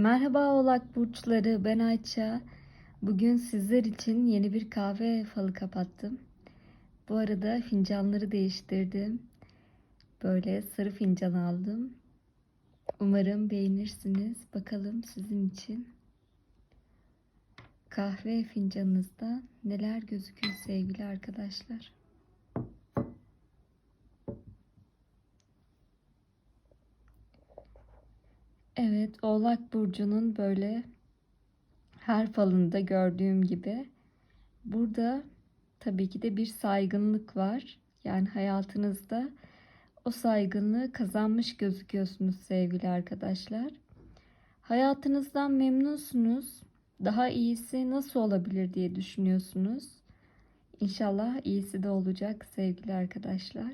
Merhaba Oğlak Burçları, ben Ayça. Bugün sizler için yeni bir kahve falı kapattım. Bu arada fincanları değiştirdim. Böyle sarı fincan aldım. Umarım beğenirsiniz. Bakalım sizin için kahve fincanınızda neler gözüküyor sevgili arkadaşlar. Evet, Oğlak Burcu'nun böyle her falında gördüğüm gibi burada tabii ki de bir saygınlık var. Yani hayatınızda o saygınlığı kazanmış gözüküyorsunuz sevgili arkadaşlar. Hayatınızdan memnunsunuz. Daha iyisi nasıl olabilir diye düşünüyorsunuz. İnşallah iyisi de olacak sevgili arkadaşlar.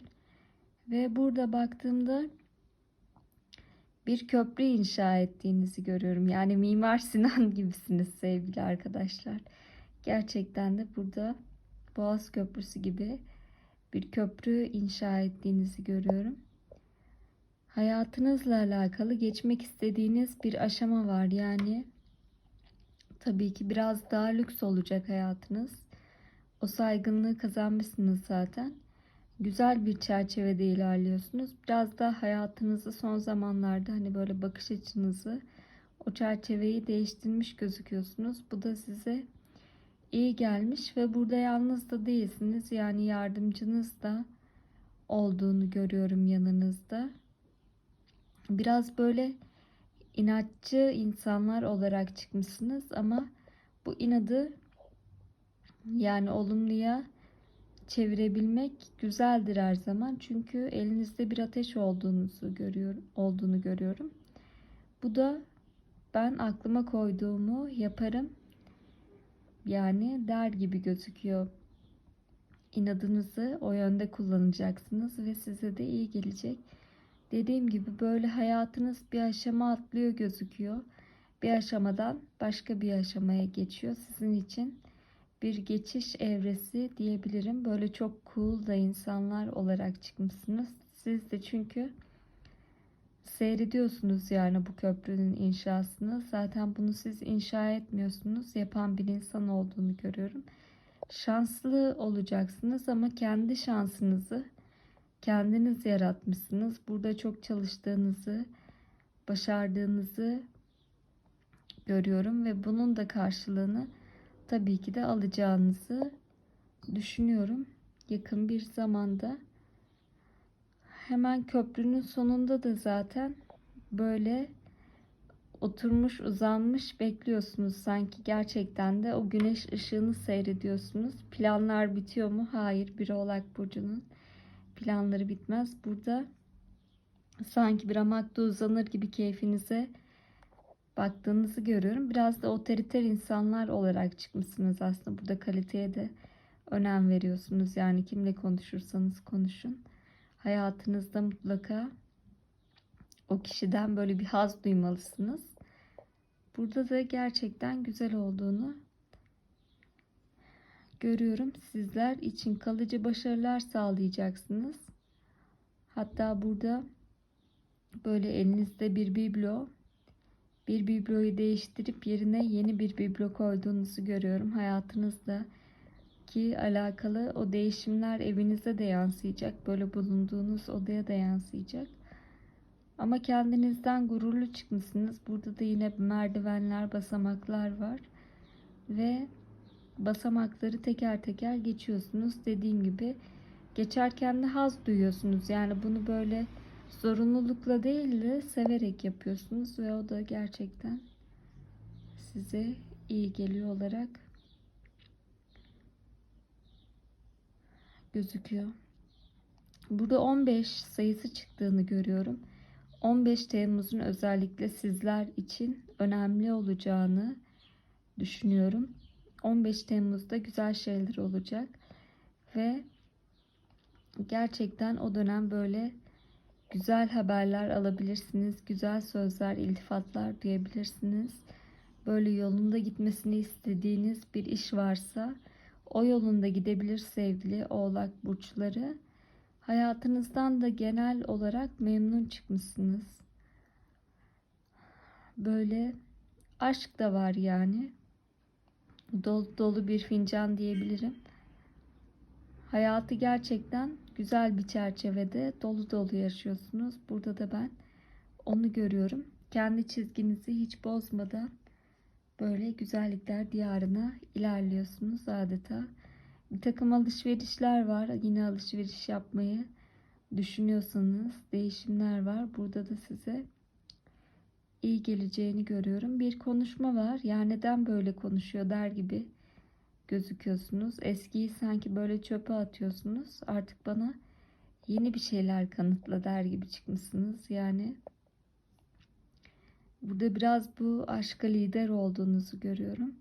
Ve burada baktığımda bir köprü inşa ettiğinizi görüyorum. Yani Mimar Sinan gibisiniz sevgili arkadaşlar. Gerçekten de burada Boğaz Köprüsü gibi bir köprü inşa ettiğinizi görüyorum. Hayatınızla alakalı geçmek istediğiniz bir aşama var. Yani tabii ki biraz daha lüks olacak hayatınız. O saygınlığı kazanmışsınız zaten güzel bir çerçevede ilerliyorsunuz. Biraz da hayatınızı son zamanlarda hani böyle bakış açınızı o çerçeveyi değiştirmiş gözüküyorsunuz. Bu da size iyi gelmiş ve burada yalnız da değilsiniz. Yani yardımcınız da olduğunu görüyorum yanınızda. Biraz böyle inatçı insanlar olarak çıkmışsınız ama bu inadı yani olumluya çevirebilmek güzeldir her zaman. Çünkü elinizde bir ateş olduğunuzu görüyorum, olduğunu görüyorum. Bu da ben aklıma koyduğumu yaparım. Yani der gibi gözüküyor. İnadınızı o yönde kullanacaksınız ve size de iyi gelecek. Dediğim gibi böyle hayatınız bir aşama atlıyor gözüküyor. Bir aşamadan başka bir aşamaya geçiyor sizin için bir geçiş evresi diyebilirim. Böyle çok cool da insanlar olarak çıkmışsınız. Siz de çünkü seyrediyorsunuz yani bu köprünün inşasını. Zaten bunu siz inşa etmiyorsunuz. Yapan bir insan olduğunu görüyorum. Şanslı olacaksınız ama kendi şansınızı kendiniz yaratmışsınız. Burada çok çalıştığınızı, başardığınızı görüyorum ve bunun da karşılığını tabii ki de alacağınızı düşünüyorum. Yakın bir zamanda. Hemen köprünün sonunda da zaten böyle oturmuş uzanmış bekliyorsunuz sanki gerçekten de o güneş ışığını seyrediyorsunuz. Planlar bitiyor mu? Hayır. Bir Oğlak burcunun planları bitmez. Burada sanki bir hamakta uzanır gibi keyfinize baktığınızı görüyorum. Biraz da otoriter insanlar olarak çıkmışsınız aslında. Burada kaliteye de önem veriyorsunuz. Yani kimle konuşursanız konuşun. Hayatınızda mutlaka o kişiden böyle bir haz duymalısınız. Burada da gerçekten güzel olduğunu görüyorum. Sizler için kalıcı başarılar sağlayacaksınız. Hatta burada böyle elinizde bir biblo bir bibloyu değiştirip yerine yeni bir biblo koyduğunuzu görüyorum. Hayatınızda ki alakalı o değişimler evinize de yansıyacak. Böyle bulunduğunuz odaya da yansıyacak. Ama kendinizden gururlu çıkmışsınız. Burada da yine merdivenler, basamaklar var. Ve basamakları teker teker geçiyorsunuz. Dediğim gibi geçerken de haz duyuyorsunuz. Yani bunu böyle zorunlulukla değil de severek yapıyorsunuz ve o da gerçekten size iyi geliyor olarak gözüküyor. Burada 15 sayısı çıktığını görüyorum. 15 Temmuz'un özellikle sizler için önemli olacağını düşünüyorum. 15 Temmuz'da güzel şeyler olacak ve gerçekten o dönem böyle güzel haberler alabilirsiniz. Güzel sözler, iltifatlar duyabilirsiniz. Böyle yolunda gitmesini istediğiniz bir iş varsa o yolunda gidebilir sevgili oğlak burçları. Hayatınızdan da genel olarak memnun çıkmışsınız. Böyle Aşk da var yani. Dolu dolu bir fincan diyebilirim. Hayatı gerçekten güzel bir çerçevede dolu dolu yaşıyorsunuz. Burada da ben onu görüyorum. Kendi çizginizi hiç bozmadan böyle güzellikler diyarına ilerliyorsunuz adeta. Bir takım alışverişler var. Yine alışveriş yapmayı düşünüyorsanız değişimler var. Burada da size iyi geleceğini görüyorum. Bir konuşma var. Ya neden böyle konuşuyor der gibi gözüküyorsunuz. Eskiyi sanki böyle çöpe atıyorsunuz. Artık bana yeni bir şeyler kanıtla der gibi çıkmışsınız. Yani burada biraz bu aşka lider olduğunuzu görüyorum.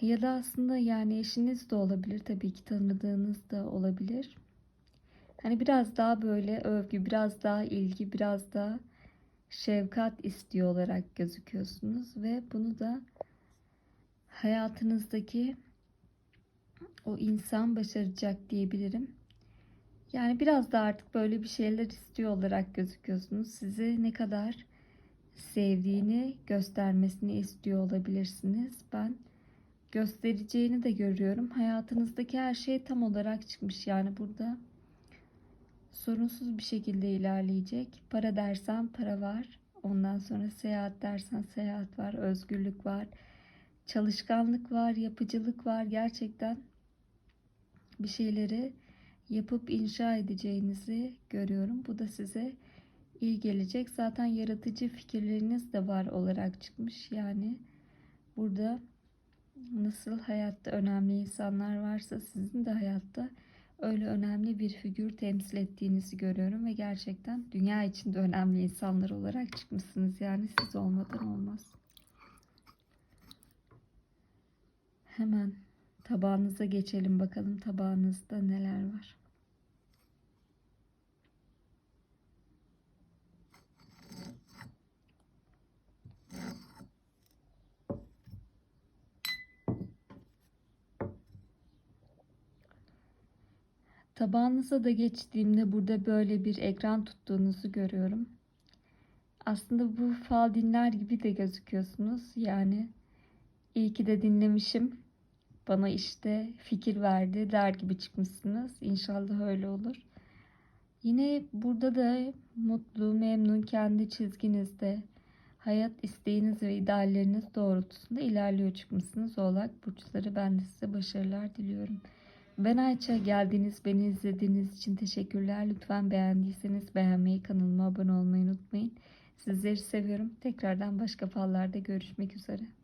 Ya da aslında yani eşiniz de olabilir. Tabii ki tanıdığınız da olabilir. Hani biraz daha böyle övgü, biraz daha ilgi, biraz daha şefkat istiyor olarak gözüküyorsunuz ve bunu da hayatınızdaki o insan başaracak diyebilirim. Yani biraz da artık böyle bir şeyler istiyor olarak gözüküyorsunuz. Sizi ne kadar sevdiğini göstermesini istiyor olabilirsiniz. Ben göstereceğini de görüyorum. Hayatınızdaki her şey tam olarak çıkmış. Yani burada sorunsuz bir şekilde ilerleyecek. Para dersen para var. Ondan sonra seyahat dersen seyahat var. Özgürlük var. Çalışkanlık var. Yapıcılık var. Gerçekten bir şeyleri yapıp inşa edeceğinizi görüyorum. Bu da size iyi gelecek. Zaten yaratıcı fikirleriniz de var olarak çıkmış. Yani burada nasıl hayatta önemli insanlar varsa sizin de hayatta öyle önemli bir figür temsil ettiğinizi görüyorum ve gerçekten dünya içinde önemli insanlar olarak çıkmışsınız. Yani siz olmadan olmaz. Hemen tabağınıza geçelim bakalım tabağınızda neler var. Tabağınıza da geçtiğimde burada böyle bir ekran tuttuğunuzu görüyorum. Aslında bu fal dinler gibi de gözüküyorsunuz. Yani iyi ki de dinlemişim. Bana işte fikir verdi der gibi çıkmışsınız. İnşallah öyle olur. Yine burada da mutlu, memnun kendi çizginizde hayat isteğiniz ve idealleriniz doğrultusunda ilerliyor çıkmışsınız. Oğlak burçları ben de size başarılar diliyorum. Ben Ayça. Geldiğiniz, beni izlediğiniz için teşekkürler. Lütfen beğendiyseniz beğenmeyi, kanalıma abone olmayı unutmayın. Sizleri seviyorum. Tekrardan başka fallarda görüşmek üzere.